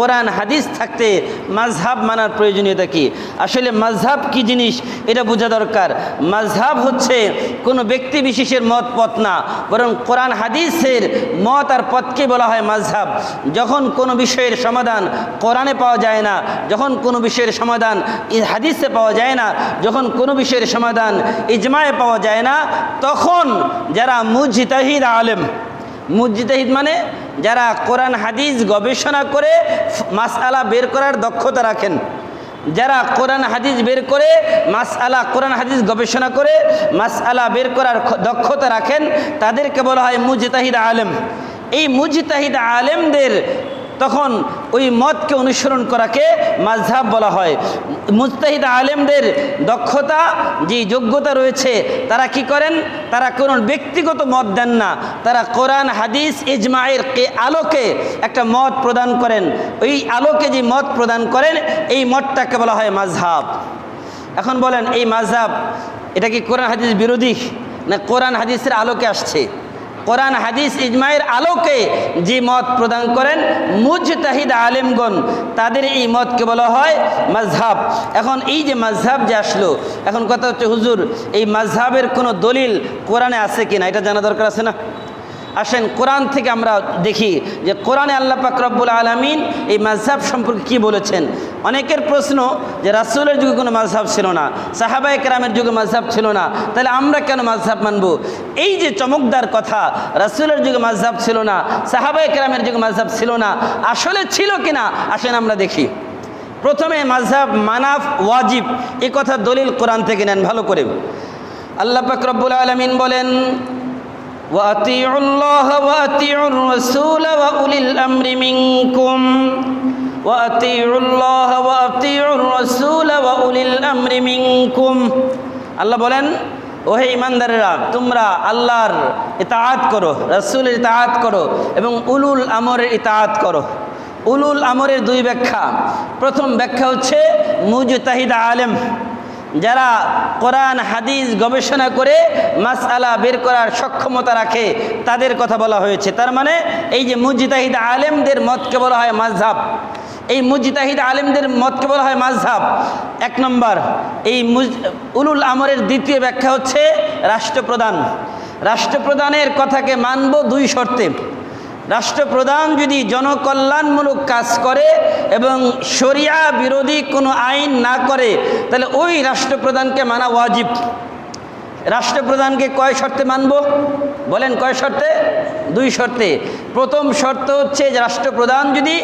কোরআন, হাদিস থাকতে মাঝহাব মানার প্রয়োজনীয়তা কি? আসলে মাঝহাব কি জিনিস? এটা বোঝা দরকার। মাঝহাব হচ্ছে কোনো ব্যক্তি বিশেষের মত পথ না, বরং কোরআন, হাদিসের মত আর পথকে বলা হয় মাঝহাব যখন কোনো বিষয়ের সমাধান কোরআনে পাওয়া যায় না, যখন কোনো বিষয়ের সমাধান হাদিসে পাওয়া যায় না, যখন কোনো বিষয়ের সমাধান ইজমায়ে পাওয়া যায় না, তখন যারা মুজতাহিদ আলেম মুজতাহিদ মানে যারা কোরআন, হাদিস গবেষণা করে মাসআলা বের করার দক্ষতা রাখেন। যারা কোরআন, হাদিস বের করে, মাসআলা কোরআন, হাদিস গবেষণা করে, মাসআলা বের করার দক্ষতা রাখেন, তাদেরকে বলা হয় মুজতাহিদ আলেম। এই মুজতাহিদ আলেমদের তখন ওই মতকে অনুসরণ করাকে মাঝহাব বলা হয়। মুস্তাহিদ আলেমদের দক্ষতা, যে যোগ্যতা রয়েছে, তারা কি করেন? তারা কোনো ব্যক্তিগত মত দেন না। তারা কোরআন, হাদিস ইজমায়ের কে আলোকে একটা মত প্রদান করেন। ওই আলোকে যে মত প্রদান করেন, এই মতটাকে বলা হয় মাঝহাব এখন বলেন, এই মাঝহাব এটা কি কোরআন, হাদিস বিরোধী? না কোরআন, হাদিসের আলোকে আসছে? কোরআন, হাদিস ইজমাইয়ের আলোকে যে মত প্রদান করেন, মুজতাহিদ আলেমগণ, তাদের এই মতকে বলা হয় মাঝহাব এখন এই যে মাঝহাব যে আসলো, এখন কথা হচ্ছে হুজুর, এই মাঝহাবের কোনো দলিল কোরআনে আছে কিনা? এটা জানা দরকার আছে না? আসেন, কোরআন থেকে আমরা দেখি যে কোরআনে আল্লাহ পাক রব্বুল আলমিন এই মাঝহাব সম্পর্কে কি বলেছেন। অনেকের প্রশ্ন যে রাসুলের যুগে কোনো মাঝহাব ছিল না সাহাবাই কেরামের যুগে মাঝহাব ছিল না, তাহলে আমরা কেন মাঝহাব মানব? এই যে চমকদার কথা, রাসুলের যুগে মাঝহাব ছিল না সাহাবাই কেরামের যুগে মাঝহাব ছিল না, আসলে ছিল কিনা? আসেন আমরা দেখি। প্রথমে মাঝহাব মানাফ ওয়াজিব, এ কথা দলিল কোরআন থেকে নেন, ভালো করে। আল্লাহ পাক রব্বুল আলমিন বলেন وأطيعوا الله وأطيعوا الرسول وأولي الأمر منكم وأطيعوا الله وأطيعوا الرسول وأولي الأمر منكم আল্লাহ বলেন ওহে ইমানদারেরা তোমরা আল্লাহর ইতাআত করো রসুলের ইতাআত করো এবং উলুল আমরের ইতাআত করো উলুল আমরের দুই ব্যাখ্যা প্রথম ব্যাখ্যা হচ্ছে মুজতাহিদ আলেম যারা কোরআন, হাদিস গবেষণা করে মাসআলা বের করার সক্ষমতা রাখে, তাদের কথা বলা হয়েছে। তার মানে এই যে মুজিতাহিদ আলেমদের মতকে বলা হয় মাঝহাব এই মুজিতাহিদ আলেমদের মতকে বলা হয় মাঝহাব এক নম্বর, এই উলুল আমরের দ্বিতীয় ব্যাখ্যা হচ্ছে রাষ্ট্রপ্রধান। রাষ্ট্রপ্রধানের কথাকে মানব দুই শর্তে। রাষ্ট্রপ্রধান যদি জনকল্যাণমূলক কাজ করে এবং শরিয়া বিরোধী কোনো আইন না করে, তাহলে ওই রাষ্ট্রপ্রধানকে মানা ওয়াজিব। রাষ্ট্রপ্রধানকে কয় শর্তে মানব? বলেন কয় শর্তে? দুই শর্তে। প্রথম শর্ত হচ্ছে যে রাষ্ট্রপ্রধান যদি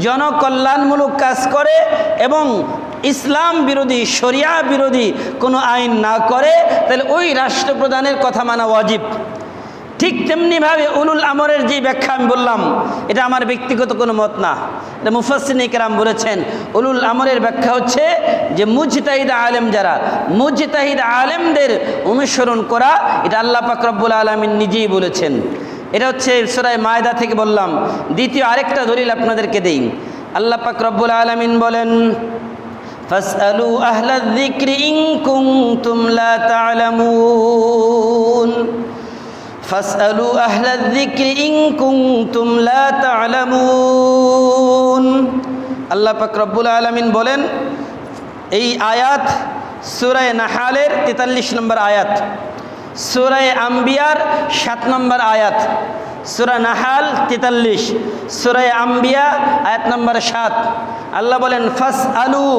জনকল্যাণমূলক কাজ করে এবং ইসলাম বিরোধী, শরিয়া বিরোধী কোনো আইন না করে, তাহলে ওই রাষ্ট্রপ্রধানের কথা মানা ওয়াজিব। ঠিক তেমনিভাবে উলুল আমরের যে ব্যাখ্যা আমি বললাম এটা আমার ব্যক্তিগত কোনো মত না এটা মুফাসিন ইকরাম বলেছেন উলুল আমরের ব্যাখ্যা হচ্ছে যে মুজতাহিদ আলেম যারা মুজতাহিদ আলেমদের অনুসরণ করা এটা আল্লাহ পাক রব্বুল আলমিন নিজেই বলেছেন এটা হচ্ছে সুরায় মায়দা থেকে বললাম দ্বিতীয় আরেকটা দলিল আপনাদেরকে দেই আল্লাহ পাক রব্বুল আলমিন বলেন فاسألوا أهل الذكر إن كنتم لا تعلمون فاسألوا أهل الذكر إن كنتم لا تعلمون আল্লাহ পাক রব্বুল আলমিন বলেন এই আয়াত সুরায় নাহালের তেতাল্লিশ নম্বর আয়াত সুরায় আম্বিয়ার সাত নম্বর আয়াত সুরা নাহাল তেতাল্লিশ সুরায় আম্বিয়া আয়াত নম্বর সাত আল্লাহ বলেন ফাস আলু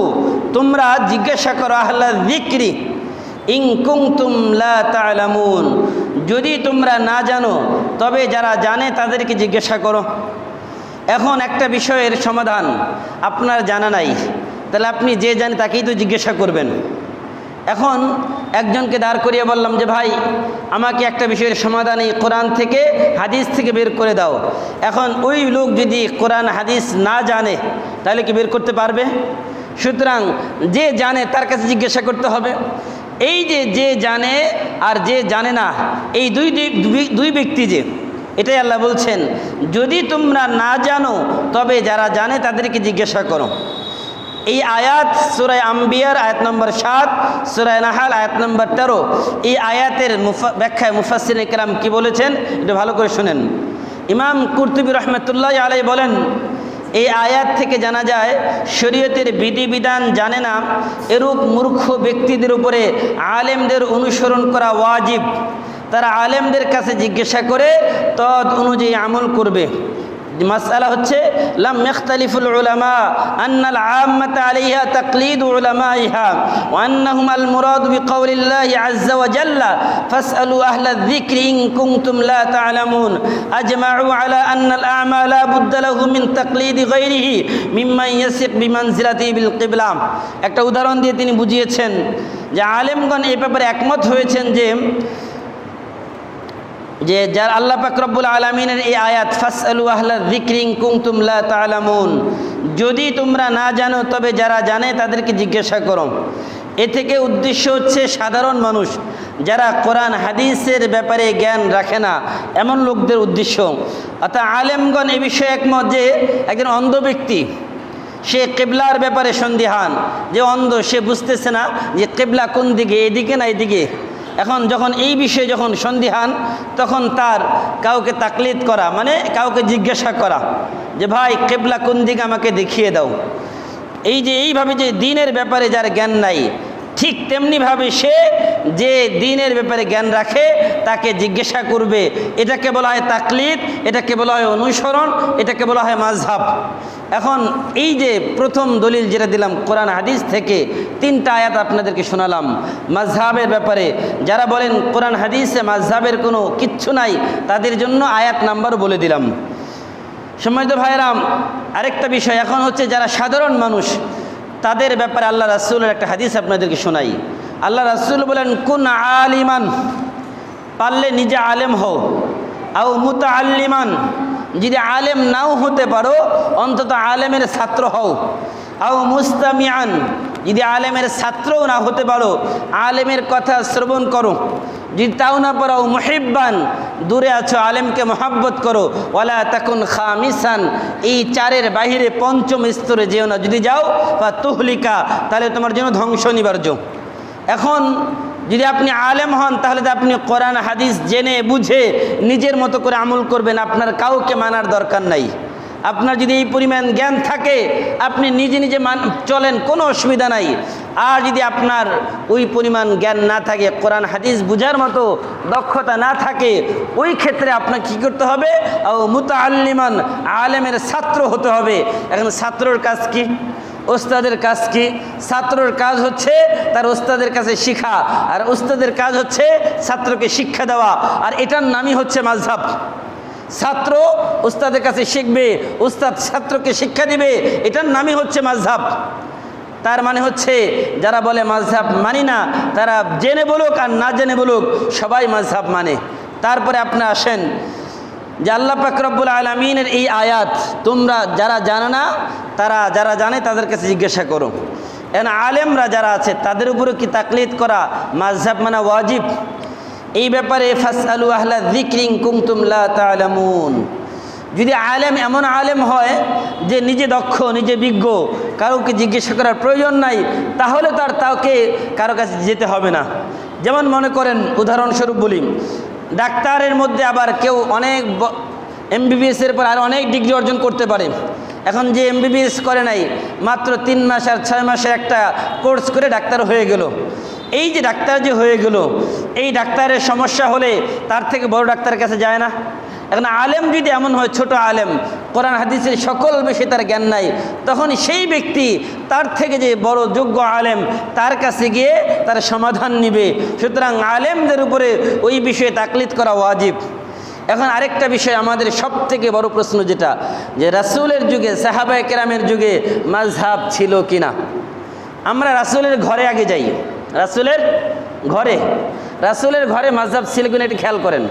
তোমরা জিজ্ঞাসা করো আহ্লা দিক্রি ইং কুংতুম লা তালামুন যদি তোমরা না জানো, তবে যারা জানে তাদেরকে জিজ্ঞাসা করো। এখন একটা বিষয়ের সমাধান আপনার জানা নাই। তাহলে আপনি যে জানে তাকেই তো জিজ্ঞাসা করবেন। এখন একজনকে দাঁড় করিয়ে বললাম যে, ভাই, আমাকে একটা বিষয়ের সমাধান এই কোরআন থেকে, হাদিস থেকে বের করে দাও। এখন ওই লোক যদি কোরআন, হাদিস না জানে, তাহলে কি বের করতে পারবে? সুতরাং যে জানে তার কাছে জিজ্ঞাসা করতে হবে। এই যে যে জানে আর যে জানে না, এই দুই দুই- ব্যক্তি যে, এটাই আল্লাহ বলছেন, যদি তোমরা না জানো, তবে যারা জানে তাদেরকে জিজ্ঞাসা করো। এই আয়াত সুরায় আম্বিয়ার আয়াত নম্বর সাত, সুরায় নাহাল আয়াত নম্বর তেরো, এই আয়াতের ব্যাখ্যায় মুফাসিন ইকরাম কি বলেছেন এটা ভালো করে শুনেন। ইমাম কুর্তুবী রহমতুল্লাহ আলাই বলেন এই আয়াত থেকে জানা যায়, শরীয়তের বিধিবিধান জানে না, এরূপ মূর্খ ব্যক্তিদের উপরে আলেমদের অনুসরণ করা ওয়াজিব। তারা আলেমদের কাছে জিজ্ঞাসা করে, তদ অনুযায়ী আমল করবে। মাসালা হচ্ছে, লাম ইখতালিফুল উলামা, আন্নাল আম্মাত আলাইহা তাকলিদ উলামাইহা, ওয়া আন্নাহুম আল মুরাদ বিকাউলিল্লাহি আযজা ওয়া জাল্লা, ফাসআলু আহলা যিকরি ইন কুনতুম লা তা'লামুন। আজমাউ আলা আন্না আল আ'মা লা বুদ্দা লাহু মিন তাকলিদ গায়রিহি, মিম্মান ইয়াসিক বিমানজিলাতিহি বিল কিবলা। একটা উদাহরণ দিয়ে তিনি বুঝিয়েছেন যে আলেমগণ এই ব্যাপারে একমত হয়েছেন যে যে যার আল্লাহ পাক রব্বুল আলমিনের এই আয়াত ফাস আলু আহ্লা জিক্রিং কুংতুম লা তালামুন যদি তোমরা না জানো, তবে যারা জানে তাদেরকে জিজ্ঞাসা করো। এ থেকে উদ্দেশ্য হচ্ছে সাধারণ মানুষ, যারা কোরআন, হাদিসের ব্যাপারে জ্ঞান রাখে না, এমন লোকদের উদ্দেশ্য। অর্থাৎ আলেমগণ এ বিষয়ে একমত যে, একজন অন্ধ ব্যক্তি, সে কেবলার ব্যাপারে সন্দিহান, যে অন্ধ, সে বুঝতেছে না যে কেবলা কোন দিকে, এদিকে না এদিকে। এখন যখন এই বিষয়ে যখন সন্দিহান, তখন তার কাউকে তাকলিদ করা মানে কাউকে জিজ্ঞাসা করা যে, ভাই, কেবলা কোন দিকে আমাকে দেখিয়ে দাও? এই যে, এইভাবে যে দিনের ব্যাপারে যার জ্ঞান নাই, ঠিক তেমনিভাবে সে যে দিনের ব্যাপারে জ্ঞান রাখে, তাকে জিজ্ঞাসা করবে। এটাকে বলা হয় তাকলিদ, এটাকে বলা হয় অনুসরণ, এটাকে বলা হয় মাঝহাব এখন এই যে প্রথম দলিল যেটা দিলাম কোরআন হাদিস থেকে, তিনটা আয়াত আপনাদেরকে শোনালাম। মাঝহাবের ব্যাপারে যারা বলেন কোরআন হাদিসে মাঝহাবের কোনো কিচ্ছু নাই, তাদের জন্য আয়াত নাম্বার বলে দিলাম। সম্মানিত ভাইরাম আরেকটা বিষয় এখন হচ্ছে যারা সাধারণ মানুষ, তাদের ব্যাপারে আল্লাহ রাসুলের একটা হাদিস আপনাদেরকে শোনাই। আল্লাহ রাসুল বলেন, কোন আলিমান পারলে নিজে আলেম হও। আও মুতা আল্লিমান যদি আলেম নাও হতে পারো, অন্তত আলেমের ছাত্র হও। আও মুস্তামিয়ান যদি আলেমের ছাত্রও না হতে পারো, আলেমের কথা শ্রবণ করো। যদি তাও না পারো মহিব্বান, দূরে আছো, আলেমকে মহাব্বত করো। ওয়ালা তাকুন খামিসান, এই চারের বাহিরে পঞ্চম স্তরে যেও না। যদি যাও, বা তুহলিকা, তাহলে তোমার জন্য ধ্বংস নিবার্য এখন যদি আপনি আলেম হন, তাহলে তো আপনি কোরআন, হাদিস জেনে, বুঝে, নিজের মতো করে আমল করবেন। আপনার কাউকে মানার দরকার নাই। আপনার যদি এই পরিমাণ জ্ঞান থাকে, আপনি নিজে নিজে মান চলেন, কোনো অসুবিধা নাই। আর যদি আপনার ওই পরিমাণ জ্ঞান না থাকে, কোরআন, হাদিস বুঝার মতো দক্ষতা না থাকে, ওই ক্ষেত্রে আপনাকে কী করতে হবে? ও মুতা আল্লিমান আলেমের ছাত্র হতে হবে। এখন ছাত্রর কাজ কি? ওস্তাদের কাজ কি? ছাত্রর কাজ হচ্ছে তার ওস্তাদের কাছে শিখা, আর ওস্তাদের কাজ হচ্ছে ছাত্রকে শিক্ষা দেওয়া, আর এটার নামই হচ্ছে মাঝহাব ছাত্র উস্তাদের কাছে শিখবে, ওস্তাদ ছাত্রকে শিক্ষা দিবে, এটার নামই হচ্ছে মাঝহাব তার মানে হচ্ছে, যারা বলে মাঝহাব মানি না, তারা জেনে বলুক আর না জেনে বলুক, সবাই মাঝহাব মানে। তারপরে আপনি আসেন যে আল্লাহ পাকরব্বুল আলমিনের এই আয়াত, তোমরা যারা জানে না, তারা যারা জানে তাদের কাছে জিজ্ঞাসা করো। এন আলেমরা যারা আছে, তাদের উপরে কি তাকলিদ করা মাঝহাব মানে ওয়াজিব? এই ব্যাপারে ফাস আলু আহলা জিক্রিং কুমতুমলা তালামুন যদি আলেম এমন আলেম হয় যে নিজে দক্ষ, নিজে বিজ্ঞ, কাউকে জিজ্ঞাসা করার প্রয়োজন নাই, তাহলে তার তাকে কারও কাছে যেতে হবে না। যেমন মনে করেন, উদাহরণস্বরূপ বলি ডাক্তারের মধ্যে আবার কেউ অনেক এমবিবিএসের পর আরও অনেক ডিগ্রি অর্জন করতে পারে। এখন যে এমবিবিএস করে নাই, মাত্র তিন মাস আর ছয় মাসে একটা কোর্স করে ডাক্তার হয়ে গেল। এই যে ডাক্তার যে হয়ে গেল, এই ডাক্তারের সমস্যা হলে তার থেকে বড় ডাক্তারের কাছে যায় না। এখন আলেম যদি এমন হয়, ছোট আলেম, কোরআন, হাদিসের সকল বিষয়ে তার জ্ঞান নাই, তখন সেই ব্যক্তি তার থেকে যে বড় যোগ্য আলেম, তার কাছে গিয়ে তার সমাধান নিবে। সুতরাং আলেমদের উপরে ওই বিষয়ে তাকলিদ করা ওয়াজিব। এখন আরেকটা বিষয় আমাদের সব থেকে বড় প্রশ্ন যেটা, যে রাসুলের যুগে, সাহাবায় কেরামের যুগে মাঝহাব ছিল কিনা? আমরা রাসুলের ঘরে আগে যাই। রাসুলের ঘরে রাসুলের ঘরে মাঝহাব ছিল কিনা এটি খেয়াল করেন।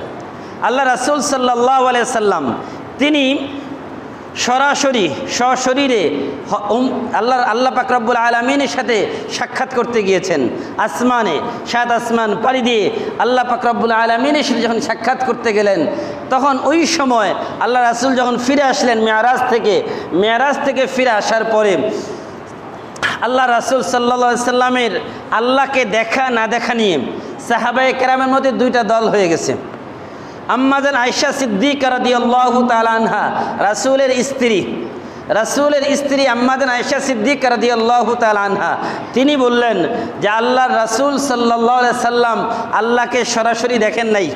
আল্লাহ রাসুল সাল্লাহ সাল্লাম তিনি সরাসরি, সশরীরে আল্লাহ আল্লাহ পাকরাবুল আলমিনের সাথে সাক্ষাৎ করতে গিয়েছেন। আসমানে, সাত আসমান পাড়ি দিয়ে আল্লাহ পাকরাবুল আলমিনের সাথে যখন সাক্ষাৎ করতে গেলেন, তখন ওই সময় আল্লাহ রাসুল যখন ফিরে আসলেন মেয়ারাজ থেকে মেয়ারাজ থেকে ফিরে আসার পরে, আল্লাহ রাসুল সাল্লা সাল্লামের আল্লাহকে দেখা না দেখা নিয়ে সাহাবাই কেরামের মধ্যে দুইটা দল হয়ে গেছে। আম্মাজান আয়সা সিদ্দিক রাদি আল্লাহ তালানহা রাসুলের স্ত্রী রাসুলের স্ত্রী আম্মাদিন আয়েশা সিদ্দিক রাদি আল্লাহ আনহা, তিনি বললেন যে আল্লাহর রাসুল সাল্লাহ সাল্লাম আল্লাহকে সরাসরি দেখেন নাই।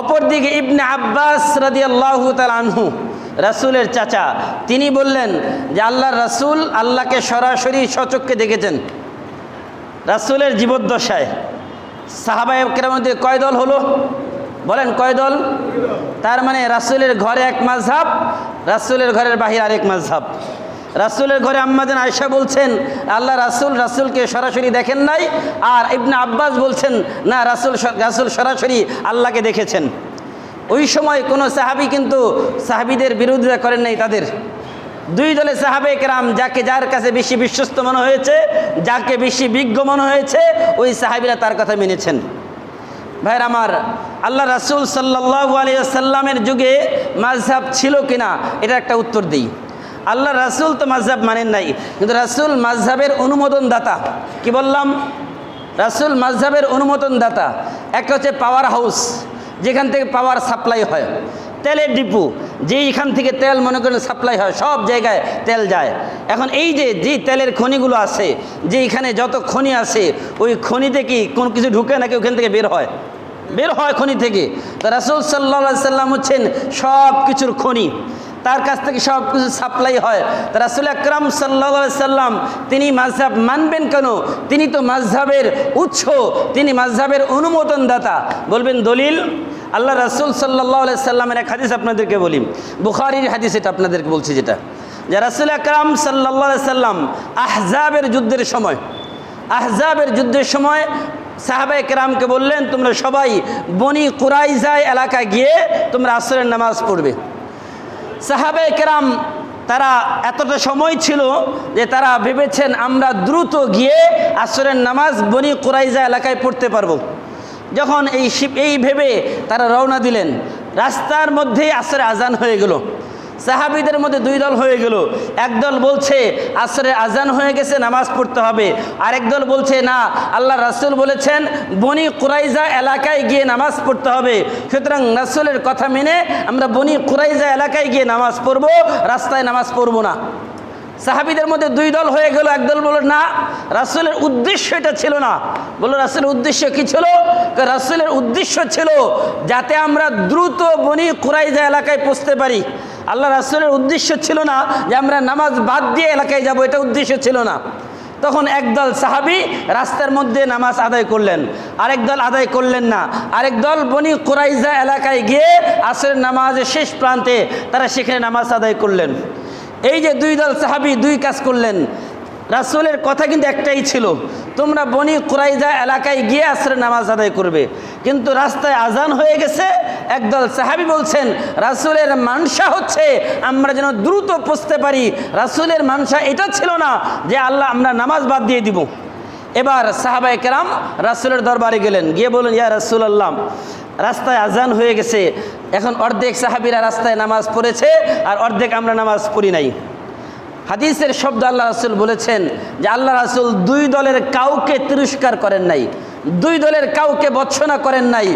অপরদিকে ইবনে আব্বাস রাদি আল্লাহ আনহু, রাসুলের চাচা, তিনি বললেন যে আল্লাহর রাসুল আল্লাহকে সরাসরি সচক্ষে দেখেছেন। রাসুলের জীবদ্দশায় সাহাবাহের মধ্যে কয় দল হলো? বলেন কয় দল? তার মানে রাসুলের ঘরে এক মাঝহাব রাসুলের ঘরের বাহির আরেক মাঝহাব রাসুলের ঘরে আম্মাদিন আয়সা বলছেন, আল্লাহ রাসুল রাসুলকে সরাসরি দেখেন নাই, আর ইবনা আব্বাস বলছেন, না, রাসুল রাসুল সরাসরি আল্লাহকে দেখেছেন। ওই সময় কোনো সাহাবি কিন্তু সাহাবিদের বিরোধিতা করেন নাই তাদের। দুই দলে সাহাবে কেরাম, যাকে যার কাছে বেশি বিশ্বস্ত মনে হয়েছে, যাকে বেশি বিজ্ঞ মনে হয়েছে, ওই সাহাবিরা তার কথা মেনেছেন। ভাইর আমার, আল্লাহ রাসুল সাল্লাহ আলিয়াল্লামের যুগে মাঝহাব ছিল কিনা, এটা একটা উত্তর দিই। আল্লাহ রাসুল তো মাঝহাব মানেন নাই, কিন্তু রাসুল মাঝহাবের অনুমোদন দাতা কি বললাম? রাসুল মাঝহাবের অনুমোদন দাতা একটা হচ্ছে পাওয়ার হাউস যেখান থেকে পাওয়ার সাপ্লাই হয়। তেলের ডিপু যে এখান থেকে তেল মনে করেন সাপ্লাই হয়, সব জায়গায় তেল যায়। এখন এই যে যে তেলের খনিগুলো আছে, যে এখানে যত খনি আছে, ওই খনিতে কি কোনো কিছু ঢুকে নাকি ওখান থেকে বের হয়? বের হয় খনি থেকে। তো রাসুল সাল্লা সাল্লাম হচ্ছেন সব কিছুর খনি। তার কাছ থেকে সব কিছু সাপ্লাই হয়। তা রাসুল আকরাম সাল্লা সাল্লাম তিনি মাঝহাব মানবেন কেন? তিনি তো মাঝহাবের উৎস, তিনি মাঝহাবের অনুমোদন দাতা বলবেন, দলিল, আল্লাহ রাসুল সাল্লাহ সাল্লামের এক হাদিস আপনাদেরকে বলি। বুখারির হাদিস এটা আপনাদেরকে বলছি যেটা। যে রাসুল আকরাম সাল্লাহ সাল্লাম আহজাবের যুদ্ধের সময়, আহজাবের যুদ্ধের সময় সাহাবাই কেরামকে বললেন, তোমরা সবাই বনি কুরাইজায় এলাকায় গিয়ে তোমরা আসরের নামাজ পড়বে। সাহাবাই কেরাম তারা এতটা সময় ছিল যে তারা ভেবেছেন, আমরা দ্রুত গিয়ে আসরের নামাজ বনি কুরাইজা এলাকায় পড়তে পারব। যখন এই এই ভেবে তারা রওনা দিলেন, রাস্তার মধ্যেই আসরে আজান হয়ে গেল। সাহাবিদের মধ্যে দুই দল হয়ে গেল। একদল বলছে, আসরে আজান হয়ে গেছে, নামাজ পড়তে হবে। আরেক দল বলছে, না আল্লাহ রাসুল বলেছেন, বনি কুরাইজা এলাকায় গিয়ে নামাজ পড়তে হবে। সুতরাং রাসুলের কথা মেনে আমরা বনি কুরাইজা এলাকায় গিয়ে নামাজ পড়ব, রাস্তায় নামাজ পড়ব না। সাহাবিদের মধ্যে দুই দল হয়ে গেল। একদল বলল, না, রাসুলের উদ্দেশ্য এটা ছিল না। বলল, রাসুলের উদ্দেশ্য কি ছিল? রাসুলের উদ্দেশ্য ছিল যাতে আমরা দ্রুত বনি কুরাইজা এলাকায় পৌঁছতে পারি। আল্লাহ রাসুলের উদ্দেশ্য ছিল না যে আমরা নামাজ বাদ দিয়ে এলাকায় যাব, এটা উদ্দেশ্য ছিল না। তখন একদল সাহাবি রাস্তার মধ্যে নামাজ আদায় করলেন। আরেক দল আদায় করলেন না। আরেক দল বনি কোরাইজা এলাকায় গিয়ে আসরের নামাজের শেষ প্রান্তে তারা সেখানে নামাজ আদায় করলেন। এই যে দুই দল সাহাবি দুই কাজ করলেন। রাসুলের কথা কিন্তু একটাই ছিল, তোমরা বনি কুরাইজা এলাকায় গিয়ে আসরে নামাজ আদায় করবে। কিন্তু রাস্তায় আজান হয়ে গেছে, একদল সাহাবি বলছেন, রাসুলের মানসা হচ্ছে, আমরা যেন দ্রুত পৌঁছতে পারি। রাসুলের মানসা এটা ছিল না যে আল্লাহ আমরা নামাজ বাদ দিয়ে দিব। এবার সাহাবাই কেরাম রাসুলের দরবারে গেলেন, গিয়ে বলুন ইয়া রাসুল আল্লাহ রাস্তায় আজান হয়ে গেছে, এখন অর্ধেক সাহাবিরা রাস্তায় নামাজ পড়েছে, আর অর্ধেক আমরা নামাজ পড়ি নাই। হাদিসের শব্দ আল্লাহ রাসুল বলেছেন যে আল্লাহ রাসুল দুই দলের কাউকে তিরস্কার করেন নাই, দুই দলের কাউকে বৎসনা করেন নাই,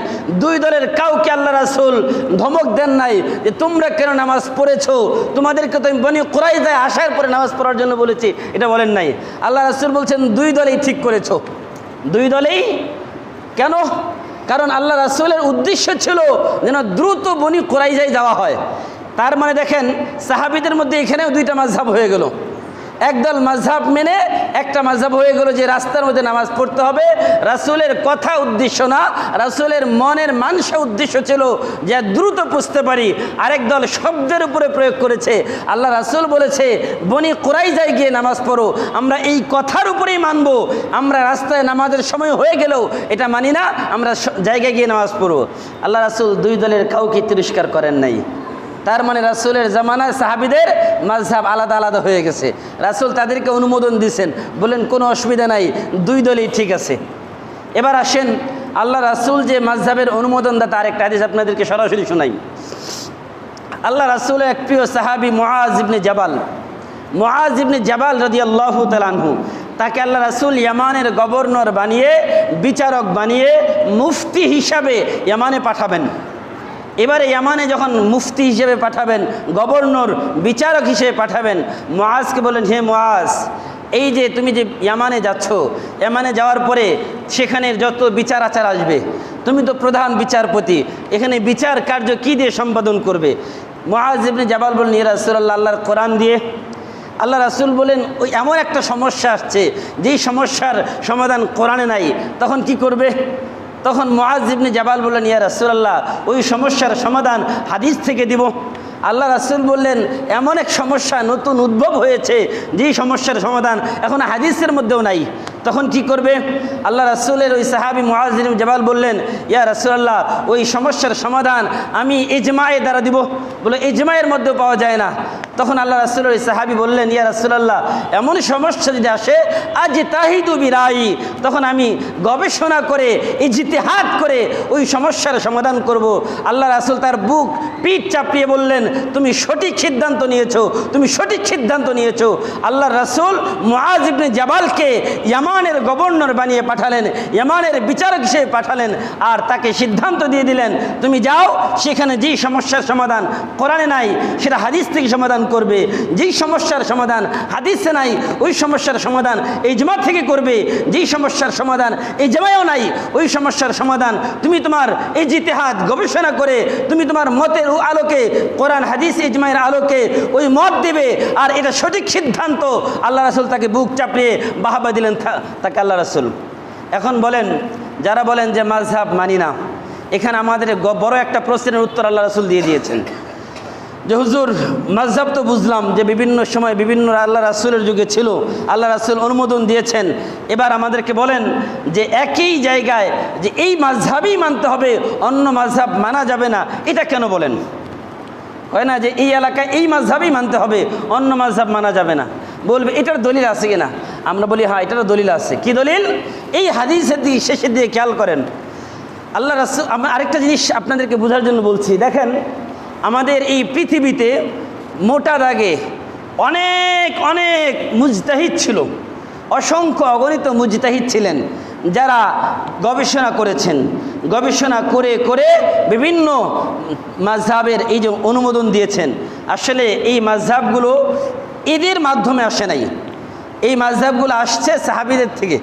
দুই দলের কাউকে আল্লাহ রাসুল ধমক দেন নাই যে তোমরা কেন নামাজ পড়েছো? তোমাদেরকে তো আমি বনি কোরাই যায় আসার পরে নামাজ পড়ার জন্য বলেছি, এটা বলেন নাই। আল্লাহ রাসুল বলছেন, দুই দলেই ঠিক করেছ। দুই দলেই? কেন? কারণ আল্লাহ রাসুলের উদ্দেশ্য ছিল যেন দ্রুত বনি কোরাইজায় যাওয়া হয়। তার মানে দেখেন, সাহাবিদের মধ্যে এখানেও দুইটা মাঝহাব হয়ে গেল। একদল মাঝহাব মেনে একটা মাঝহাব হয়ে গেল যে রাস্তার মধ্যে নামাজ পড়তে হবে। রাসুলের কথা উদ্দেশ্য না, রাসুলের মনের মানসা উদ্দেশ্য ছিল যে দ্রুত পুষতে পারি। আরেক দল শব্দের উপরে প্রয়োগ করেছে। আল্লাহ রাসুল বলেছে, বনি কোরাই যায় গিয়ে নামাজ পড়ো। আমরা এই কথার উপরেই মানব। আমরা রাস্তায় নামাজের সময় হয়ে গেলেও এটা মানি না, আমরা জায়গায় গিয়ে নামাজ পড়ো। আল্লাহ রাসুল দুই দলের কাউকে তিরস্কার করেন নাই। তার মানে রাসুলের জামানায় সাহাবিদের মাঝহাব আলাদা আলাদা হয়ে গেছে। রাসুল তাদেরকে অনুমোদন দিচ্ছেন বলেন কোনো অসুবিধা নাই, দুই দলই ঠিক আছে। এবার আসেন, আল্লাহ রাসুল যে মাঝহাবের অনুমোদন দা তার একটা আদেশ আপনাদেরকে সরাসরি শোনাই। আল্লাহ রাসুল এক প্রিয় সাহাবি মহাজ ইবনে জাবাল মহাজ ইবনে জাবাল রদি আল্লাহ তালানহু তাকে আল্লাহ রাসুল ইয়ামানের গভর্নর বানিয়ে, বিচারক বানিয়ে, মুফতি হিসাবে ইয়ামানে পাঠাবেন। এবারে ইয়ামানে যখন মুফতি হিসেবে পাঠাবেন, গভর্নর, বিচারক হিসেবে পাঠাবেন মহাজকে বলেন হে মহাজ এই যে তুমি যে ইয়ামানে যাচ্ছ, ইয়ামানে যাওয়ার পরে সেখানের যত বিচার আচার আসবে, তুমি তো প্রধান বিচারপতি, এখানে বিচার কার্য কী দিয়ে সম্পাদন করবে? মহাজ ইবনে জাবাল বলেন রাসূলুল্লাহ, আল্লাহর কোরআন দিয়ে। আল্লাহ রাসুল বলেন ওই এমন একটা সমস্যা আসছে, যেই সমস্যার সমাধান কোরআনে নাই, তখন কি করবে? তখন মহাজ ইবনে জাবাল বললেন, ইয়া রাসুল্লাহ ওই সমস্যার সমাধান হাদিস থেকে দিব। আল্লাহ রাসুল বললেন, এমন এক সমস্যা নতুন উদ্ভব হয়েছে, যেই সমস্যার সমাধান এখন হাদিসের মধ্যেও নাই। তখন কি করবে? আল্লাহ রাসুলের ওই সাহাবি মহাজিন জবাল বললেন, ইয়া রাসুলাল্লাহ, ওই সমস্যার সমাধান আমি এজমায়ের দ্বারা দিব। বলে এজমায়ের মধ্যেও পাওয়া যায় না। তখন আল্লাহ রাসুলের ওই সাহাবি বললেন, ইয়া রাসুলাল্লাহ, এমন সমস্যা যদি আসে, আজ তাহিদু বিরাই। তখন আমি গবেষণা করে, ইজতিহাদ করে ওই সমস্যার সমাধান করব। আল্লাহ রাসুল তার বুক পিঠ চাপিয়ে বললেন, তুমি সঠিক সিদ্ধান্ত নিয়েছো, তুমি সঠিক সিদ্ধান্ত নিয়েছো। আল্লাহ রাসুল মুআজ ইবনে জাবালকে ইয়ামানের গভর্নর বানিয়ে পাঠালেন, ইমানের বিচারক হিসেবে পাঠালেন, আর তাকে সিদ্ধান্ত দিয়ে দিলেন, তুমি যাও, সেখানে যেই সমস্যার সমাধান কোরআনে নাই, সেটা হাদিস থেকে সমাধান করবে। যেই সমস্যার সমাধান হাদিসে নাই, ওই সমস্যার সমাধান এই জমা থেকে করবে। যেই সমস্যার সমাধান এই জামায়ও নাই, ওই সমস্যার সমাধান তুমি তোমার এই জিতেহাদ গবেষণা করে, তুমি তোমার মতের আলোকে, কোরআন, হাদিস ইজমাইয়ের আলোকে ওই মত দেবে। আর এটা সঠিক সিদ্ধান্ত। আল্লাহ রাসুল তাকে বুক চাপড়িয়ে বাহাবা দিলেন তাকে আল্লাহ রাসুল। এখন বলেন, যারা বলেন যে মাঝহাব মানি না, এখানে আমাদের বড় একটা প্রশ্নের উত্তর আল্লাহ রাসুল দিয়ে দিয়েছেন। যে হুজুর মাঝহাব তো বুঝলাম যে বিভিন্ন সময় বিভিন্ন আল্লাহ রাসুলের যুগে ছিল, আল্লাহ রাসুল অনুমোদন দিয়েছেন। এবার আমাদেরকে বলেন যে একই জায়গায় যে এই মাঝহাবই মানতে হবে, অন্য মাঝহাব মানা যাবে না, এটা কেন বলেন? হয় না যে এই এলাকায় এই মাঝহাবই মানতে হবে, অন্য মাঝহাব মানা যাবে না। বলবে, এটার দলিল আছে কিনা? আমরা বলি হ্যাঁ এটারও দলিল আছে। কি দলিল? এই হাদিসের দিকে শেষের দিকে খেয়াল করেন। আল্লাহ রাসুল, আমি আরেকটা জিনিস আপনাদেরকে বোঝার জন্য বলছি। দেখেন, আমাদের এই পৃথিবীতে মোটা দাগে অনেক অনেক মুজতাহিদ ছিল। অসংখ্য অগণিত মুজতাহিদ ছিলেন। যারা গবেষণা করেছেন, গবেষণা করে করে বিভিন্ন মাঝহাবের এই যে অনুমোদন দিয়েছেন, আসলে এই মাঝহাবগুলো এদের মাধ্যমে আসে নাই। এই মাঝহাবগুলো আসছে সাহাবিদের থেকে।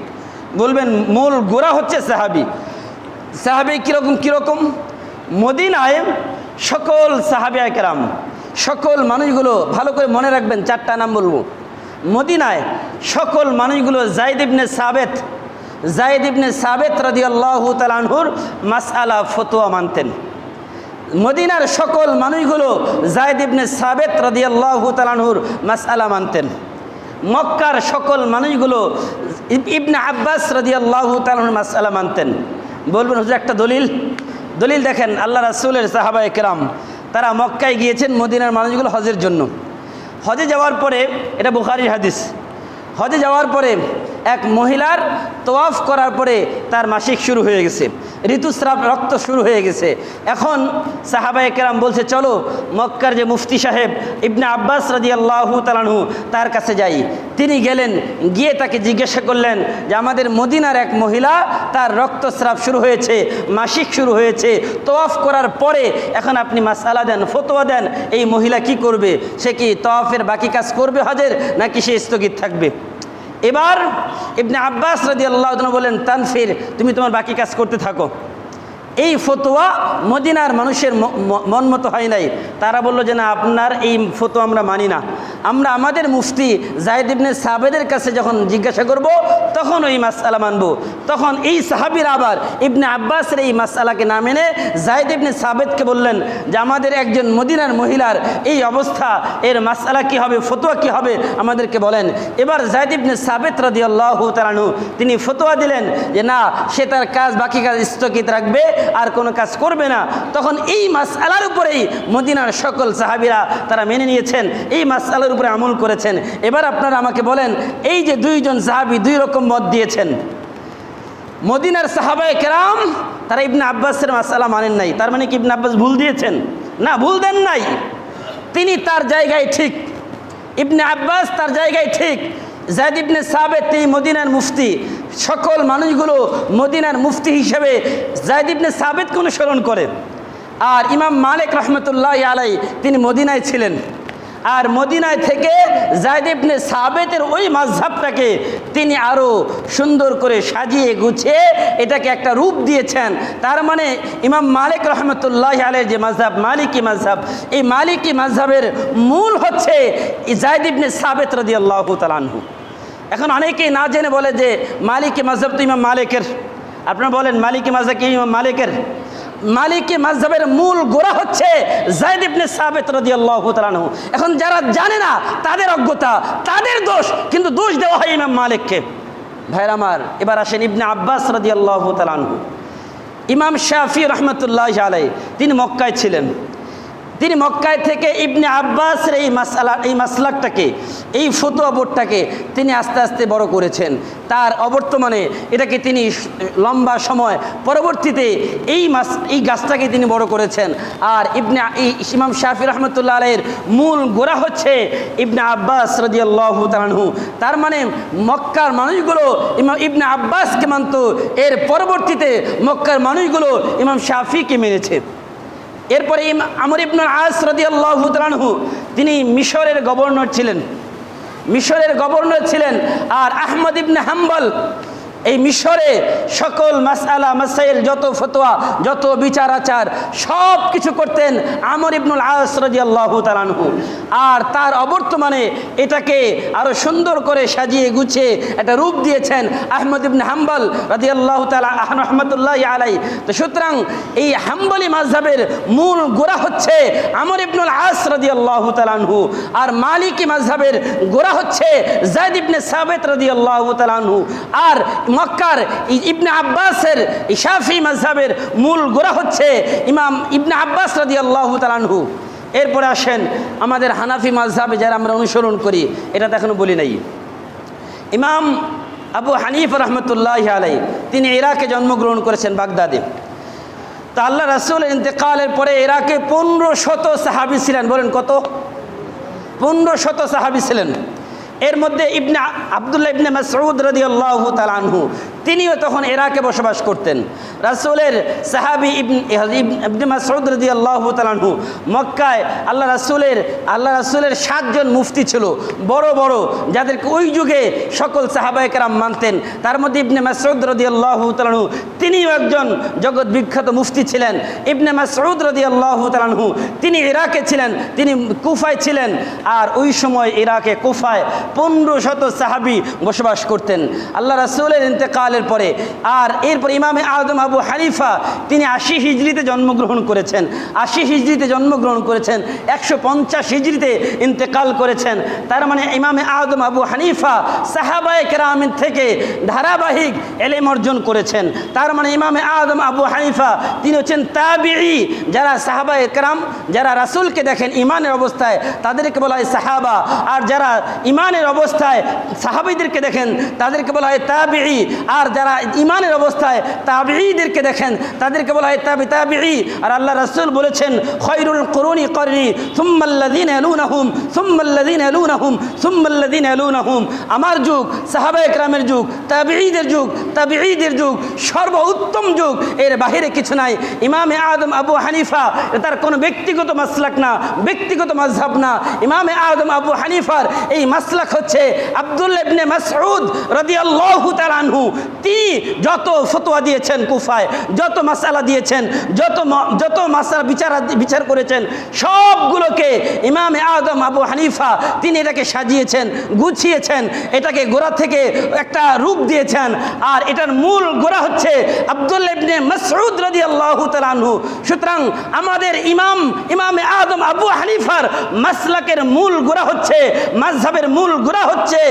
বলবেন, মূল গোড়া হচ্ছে সাহাবি। সাহাবি কীরকম কীরকম? মদিন মদিনায় সকল সাহাবি একরাম, সকল মানুষগুলো ভালো করে মনে রাখবেন, চারটা নাম বলব। মদিনায় সকল মানুষগুলো জাইদ ইবনে সাবেত জাইদ ইবনে সাবেত রদিয়াল্লাহ তালানহুর মাসআলা ফতোয়া মানতেন। মদিনার সকল মানুষগুলো জায়দ ইবনে সাবেত রদিয়াল্লাহ তালানহুর মাসআলা মানতেন। মক্কার সকল মানুষগুলো ইব- ইবনে আব্বাস রদিয়াল্লাহ তালানহুর মাসআলা মানতেন। বলবেন, হুজুর, একটা দলিল। দলিল দেখেন, আল্লাহ রাসুলের সাহাবা একরাম তারা মক্কায় গিয়েছেন মদিনার মানুষগুলো হজের জন্য। হজে যাওয়ার পরে, এটা বুখারির হাদিস। হজে যাওয়ার পরে এক মহিলার তোয়াফ করার পরে তার মাসিক শুরু হয়ে গেছে। ঋতুস্রাব, রক্ত শুরু হয়ে গেছে। এখন সাহাবায়ে কেরাম বলছে, চলো মক্কার যে মুফতি সাহেব ইবনে আব্বাস রাজি আল্লাহ তালানহু তার কাছে যাই। তিনি গেলেন, গিয়ে তাকে জিজ্ঞাসা করলেন যে, আমাদের মদিনার এক মহিলা, তার রক্তস্রাব শুরু হয়েছে, মাসিক শুরু হয়েছে তোয়াফ করার পরে এখন আপনি মাসালা দেন, ফতোয়া দেন, এই মহিলা কি করবে? সে কি তওয়াফের বাকি কাজ করবে হজের, নাকি সে স্থগিত থাকবে? এবার ইবনে আব্বাস রাজি আল্লাহ বলেন তানফির তুমি তোমার বাকি কাজ করতে থাকো। এই ফতোয়া মদিনার মানুষের মন মতো হয় নাই। তারা বলল যে না, আপনার এই ফতোয়া আমরা মানি না। আমরা আমাদের মুফতি জায়দ ইবনে সাবেদের কাছে যখন জিজ্ঞাসা করব, তখন ওই মাসালা মানব। তখন এই সাহাবির আবার ইবনে আব্বাসের এই মাসালাকে না মেনে জায়দ ইবনে সাবেদকে বললেন যে, আমাদের একজন মদিনার মহিলার এই অবস্থা, এর মাসালা কি হবে, ফতোয়া কি হবে আমাদেরকে বলেন। এবার জায়দ ইবনে সাবেদ রাদি আল্লাহ তালানু তিনি ফতোয়া দিলেন যে, না, সে তার কাজ বাকি কাজ স্থগিত রাখবে। আর কোনো কাজ করবে না। তখন এই মাসালার উপরেই মদিনার সকল সাহাবিরা তারা মেনে নিয়েছেন, এই মাসালার উপরে আমল করেছেন। এবার আপনারা আমাকে বলেন, এই যে দুইজন সাহাবি দুই রকম মত দিয়েছেন। মদিনার সাহাবায় কেরাম, তারা ইবনে আব্বাসের মাসালা মানেন নাই। তার মানে কি ইবনে আব্বাস ভুল দিয়েছেন? না, ভুল দেন নাই। তিনি তার জায়গায় ঠিক। ইবনে আব্বাস তার জায়গায় ঠিক। জায়দ ইবনে সাবেদ তিনি মদিনার মুফতি। সকল মানুষগুলো মদিনার মুফতি হিসেবে জায়দ ইবনে সাবেদকে অনুসরণ করে। আর ইমাম মালিক রহমতুল্লাহ আলাই তিনি মদিনায় ছিলেন। আর মদিনায় থেকে জায়দ ইবনে সাবেতের ওই মাঝহাবটাকে তিনি আরও সুন্দর করে সাজিয়ে গুছিয়ে এটাকে একটা রূপ দিয়েছেন। তার মানে ইমাম মালিক রহমতুল্লাহ আলের যে মাঝহাব মালিকি মাঝহাব এই মালিকী মাঝহাবের মূল হচ্ছে জায়দ ইবনে সাবেত রদি আল্লাহ তালানহু এখন অনেকেই না জেনে বলে যে মালিকি মাঝহাব তো ইমাম মালিকের। আপনারা বলেন, মালিকি মাঝহাব কি ইমাম মালিকের? মালিকি মাঝহাবের মূল গোড়া হচ্ছে জায়দ ইবনে সাবেত রাদিয়াল্লাহু তাআলা এখন যারা জানে না, তাদের অজ্ঞতা, তাদের দোষ, কিন্তু দোষ দেওয়া হয় ইমাম মালিককে। ভাইর আমার, এবার আসেন ইবনে আব্বাস রাদিয়াল্লাহু তাআলা ইমাম শাফি রহমতুল্লাহ আলাই তিনি মক্কায় ছিলেন। তিনি মক্কায় থেকে ইবনে আব্বাসের এই মাসালা এই মাসলাকটাকে, এই ফতুয়া বোর্ডটাকে তিনি আস্তে আস্তে বড় করেছেন। তার অবর্তমানে এটাকে তিনি লম্বা সময় পরবর্তীতে এই মাস, এই গাছটাকে তিনি বড় করেছেন। আর ইবনে, এই ইমাম শাফি রহমতুল্লাহ আলের মূল গোড়া হচ্ছে ইবনে আব্বাস রদিয়াল্লাহ তালানহু তার মানে মক্কার মানুষগুলো ইমাম ইবনে আব্বাসকে মানত, এর পরবর্তীতে মক্কার মানুষগুলো ইমাম শাফিকে মেনেছে। এরপরে আমর ইবনুল আস রাদিয়াল্লাহু তাআলাহু তিনি মিশরের গভর্নর ছিলেন। মিশরের গভর্নর ছিলেন আর আহমদ ইবনে হাম্বল এই মিশরে সকল মাসআলা, মাসাইল, যত ফতোয়া, যত বিচার আচার, সব কিছু করতেন আমর ইবনুল আস রাদিয়াল্লাহু তাআলাহু আর তার অবর্তমানে এটাকে আরও সুন্দর করে সাজিয়ে গুছিয়ে একটা রূপ দিয়েছেন আহমদ ইবনে হাম্বল রাদিয়াল্লাহু তাআলা আহমদুল্লাহ আলাই তো সুতরাং এই হাম্বলি মাযহাবের মূল গোড়া হচ্ছে আমর ইবনুল আস রাদিয়াল্লাহু তাআলাহু আর মালিকি মাযহাবের গোড়া হচ্ছে জায়দ ইবনে সাবিত রাদিয়াল্লাহু তাআলাহু আর মক্কার ইবনে আব্বাসের এই শাফি মাযহাবের মূল গোড়া হচ্ছে ইমাম ইবনে আব্বাস রাদিয়াল্লাহু তাআলাহু এরপরে আসেন আমাদের হানাফি মাযহাবে যারা আমরা অনুসরণ করি, এটা তো এখনও বলি নাই। ইমাম আবু হানিফ রহমতুল্লাহ আলাই তিনি ইরাকে জন্মগ্রহণ করেছেন বাগদাদে। তা আল্লাহ রাসুল ইন্তেকালের পরে ইরাকে পনেরো শত সাহাবি ছিলেন, বলেন কত? পনেরো শত সাহাবি ছিলেন। এর মধ্যে ইবনে আবদুল্লাহ ইবনে মাসউদ রাদিয়াল্লাহু তাআলা আনহু। তিনিও তখন এরাকে বসবাস করতেন। রাসূলের সাহাবী ইবন ইব- ইবনে মাসউদ রাদিয়াল্লাহু তাআলা মক্কায় আল্লাহ রাসূলের আল্লাহ রাসূলের সাতজন মুফতি ছিল। বড় বড়, যাদেরকে ওই যুগে সকল সাহাবায়ে কেরাম মানতেন। তার মধ্যে ইবনে মাসউদ রাদিয়াল্লাহু তাআলা আনহু, তিনিও একজন জগৎ বিখ্যাত মুফতি ছিলেন। ইবনে মাসউদ রাদিয়াল্লাহু তাআলা আনহু, তিনি ইরাকে ছিলেন, তিনি কুফায় ছিলেন। আর ওই সময় ইরাকে কুফায় পনেরো শত সাহাবি বসবাস করতেন। আল্লাহ রাসুলের রাসূলের ইন্তেকালের পরে। আর এরপর ইমামে আদম আবু হানিফা, তিনি আশি হিজড়িতে জন্মগ্রহণ করেছেন। আশি হিজড়িতে জন্মগ্রহণ করেছেন, একশো পঞ্চাশ হিজড়িতে ইন্তেকাল করেছেন। তার মানে ইমামে আদম আবু হানিফা সাহাবায়ে কেরামিন থেকে ধারাবাহিক এলেম অর্জন করেছেন। তার মানে ইমামে আদম আবু হানিফা, তিনি হচ্ছেন তাবিঈ। যারা সাহাবায়ে কেরাম, যারা রাসূলকে দেখেন ইমানের অবস্থায়, তাদেরকে বলা হয় সাহাবা। আর যারা ইমানের অবস্থায় সাহাবিদেরকে দেখেন, তাদেরকে বলা হয় তাবিঈ। আর যারা ইমানের অবস্থায় তাবিঈদেরকে দেখেন, তাদেরকে বলা হয় তাবি, তাবিঈ। আর আল্লাহ রাসূল বলেছেন খৈরুল করুনি করনি, সুম্মাল্লাযীনা ইয়ালুনাহুম সুম্মাল্লাযীনা ইয়ালুনাহুম সুম্মাল্লাযীনা ইয়ালুনাহুম। আমার যুগ, সাহাবা একরামের যুগ তাবিদের যুগ তাবিদের যুগ, সর্বোত্তম যুগ, এর বাহিরে কিছু নাই। ইমামে আদম আবু হানিফা তার কোনো ব্যক্তিগত মাসলাক না, ব্যক্তিগত মাযহাব না। ইমামে আদম আবু হানিফার এই মাসলাক হচ্ছে আব্দুল্লাহ ইবনে মাসউদ রাদিয়াল্লাহু তাআলা আনহু। তিনি যত ফতোয়া দিয়েছেন কুফায়, যত মাসালা দিয়েছেন, যত যত মাসালা বিচার বিচার করেছেন, সবগুলোকে ইমামে আদম আবু হানিফা, তিনি এটাকে সাজিয়েছেন, গুছিয়েছেন, এটাকে গোড়া থেকে একটা রূপ দিয়েছেন। আর এটার মূল গোড়া হচ্ছে আব্দুল্লাহ ইবনে মাসউদ রাদিয়াল্লাহু তাআলা আনহু। সুতরাং আমাদের ইমাম, ইমামে আদম আবু হানিফার মাসলাকের মূল গোড়া হচ্ছে, মাযহাবের মূল গোড়া হচ্ছে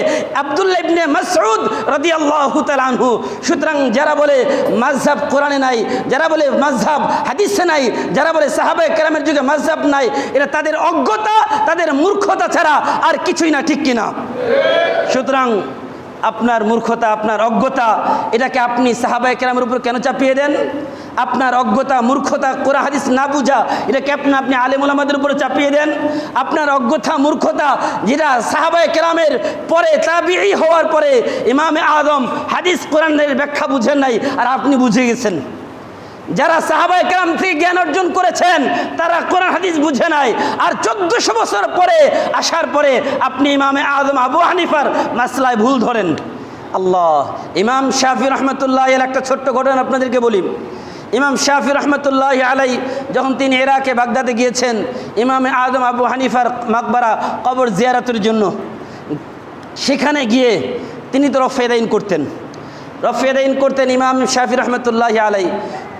আব্দুল্লাহ ইবনে মাসউদ রাদিয়াল্লাহু তাআলা আনহু। সুতরাং যারা বলে মাযহাব কোরআনে নাই, যারা বলে মাযহাব হাদিসে নাই, যারা বলে সাহাবে কেরামের যুগে মাযহাব নাই এটা তাদের অজ্ঞতা, তাদের মূর্খতা ছাড়া আর কিছুই না, ঠিক কিনা? সুতরাং আপনার মূর্খতা, আপনার অজ্ঞতা, এটাকে আপনি সাহাবায়ে কেরামের উপর কেন চাপিয়ে দেন? আপনার অজ্ঞতা, মূর্খতা, কোরআন, হাদিস না বুঝা, এটাকে আপনি আপনি আলেমুল আমাদের উপরে চাপিয়ে দেন? আপনার অজ্ঞতা, মূর্খতা, যেটা সাহাবায়ে কেরামের পরে, তাবিঈ হওয়ার পরে, ইমামে আদম হাদিস কোরআনের ব্যাখ্যা বুঝেন নাই, আর আপনি বুঝে গেছেন। যারা সাহাবাই কালাম থেকে জ্ঞান অর্জন করেছেন, তারা কোরআন হাদিস বুঝে নাই। আর চোদ্দশো বছর পরে, আসার পরে আপনি ইমামে আদম আবু হানিফার মাসলায় ভুল ধরেন। আল্লাহ, ইমাম শাফি রহমতুল্লাহ এর একটা ছোট্ট ঘটনা আপনাদেরকে বলি। ইমাম শাফি রহমতুল্লাহ আলাই যখন তিনি এরাকে বাগদাদে গিয়েছেন, ইমামে আদম আবু হানিফার মাকবারা কবর জিয়ারাতের জন্য, সেখানে গিয়ে তিনি তো রফেদাইন করতেন। রফেদাইন করতেন ইমাম শাফি রহমতুল্লাহ আলাই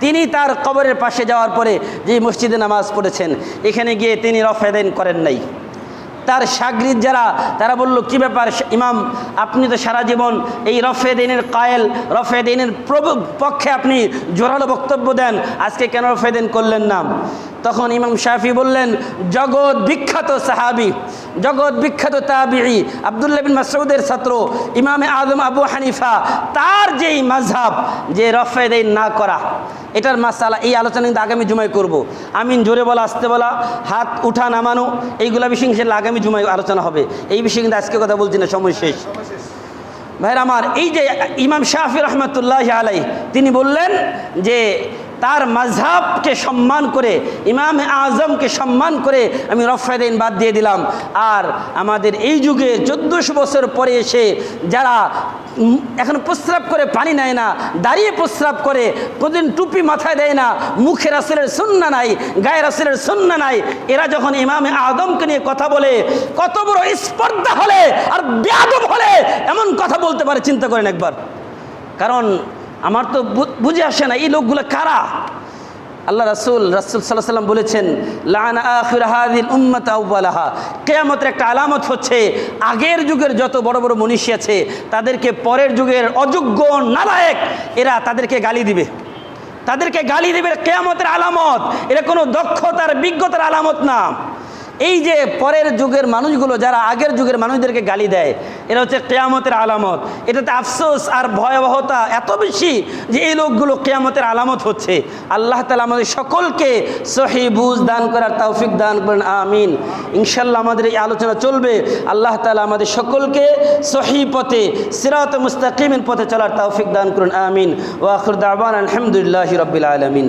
তিনি তার কবরের পাশে যাওয়ার পরে যে মসজিদে নামাজ পড়েছেন, এখানে গিয়ে তিনি রফেদাইন করেন নাই। তার সাগরিদ যারা, তারা বলল, কি ব্যাপার ইমাম, আপনি তো সারা জীবন এই রফেদিনের কায়েল রফেদিনের পক্ষে আপনি জোরালো বক্তব্য দেন। আজকে কেন রফেদিন করলেন না? তখন ইমাম শাফি বললেন, জগৎ বিখ্যাত সাহাবি, জগৎ বিখ্যাত তাবিঈ, আবদুল্লাহ বিন মাসউদের ছাত্র, ইমামে আদম আবু হানিফা, তার যেই মাঝহাব যে রফেদিন না করা, এটার মাসালা, এই আলোচনা কিন্তু আগামী জুমায় করব। আমিন, জোরে বলা, আসতে বলা, হাত উঠা, নামানো, এইগুলা বিষয় ইনশাল্লাহ আগামী জুমায় আলোচনা হবে। এই বিষয়ে কিন্তু আজকে কথা বলছি না, সময় শেষ। ভাইর আমার, এই যে ইমাম শাহি রহমতুল্লাহ আলাই তিনি বললেন যে তার মাঝহাবকে সম্মান করে ইমাম আজমকে সম্মান করে আমি রফায়দিন বাদ দিয়ে দিলাম। আর আমাদের এই যুগে চোদ্দোশো বছর পরে এসে যারা এখন প্রস্রাব করে পানি নেয় না, দাঁড়িয়ে প্রস্রাব করে, কোনদিন টুপি মাথায় দেয় না, মুখে রাসেলের সুন্না নাই, গায়ে রাসেলের সুন্না নাই, এরা যখন ইমামে আদমকে নিয়ে কথা বলে, কত বড় স্পর্ধা হলে আর বেয়াদব হলে এমন কথা বলতে পারে, চিন্তা করেন একবার। কারণ আমার তো বুঝে আসে না, এই লোকগুলো কারা? আল্লাহ রাসুল রাসুল সাল্লাহ সাল্লাম বলেছেন কেয়ামতের একটা আলামত হচ্ছে, আগের যুগের যত বড় বড় মনীষী আছে, তাদেরকে পরের যুগের অযোগ্য নালায়েক, এরা তাদেরকে গালি দিবে। তাদেরকে গালি দেবে কেয়ামতের আলামত। এটা কোনো দক্ষতার, বিজ্ঞতার আলামত না। এই যে পরের যুগের মানুষগুলো, যারা আগের যুগের মানুষদেরকে গালি দেয় এটা হচ্ছে কেয়ামতের আলামত। এটাতে আফসোস আর ভয়াবহতা এত বেশি যে এই লোকগুলো কেয়ামতের আলামত হচ্ছে। আল্লাহ তালা আমাদের সকলকে সহি বুঝ দান করার তৌফিক দান করেন, আমিন। ইনশাল্লাহ আমাদের এই আলোচনা চলবে। আল্লাহ তালা আমাদের সকলকে সহি পথে, সিরাত মুস্তাকিমের পথে চলার তৌফিক দান করুন, আমিন। ওয়াখর দাবান আলহামদুলিল্লাহ রবিল আলমিন।